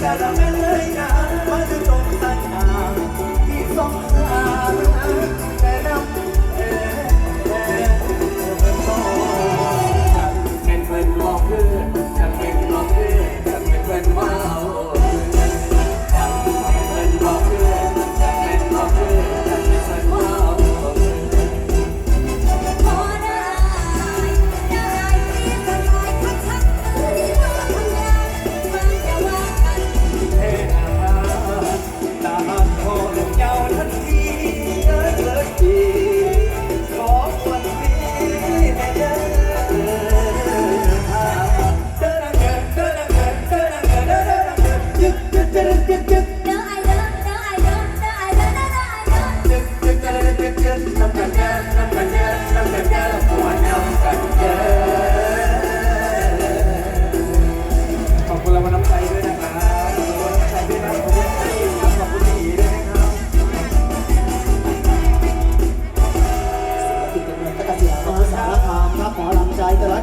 Caramelo, ya, cuando tú จึ๊กจึ๊กเด้อไอเด้อเด้อไอเด้อเด้อไอเด้อเด้อไอเด้อจึ๊กจึ๊กเด้อจึ๊กจึ๊กน้ำกันเด้อน้ำกันเด้อน้ำกันเด้อหัวน้ำกันเด้อขอบคุณเราน้ำใจด้วยนะครับขอบคุณน้ำใจด้วยนะขอบคุณขอบคุณพี่อีด้วยนะครับศิลปินจำนวนตะกะเสียงมหาสารคามครับหมอลำใจตลอด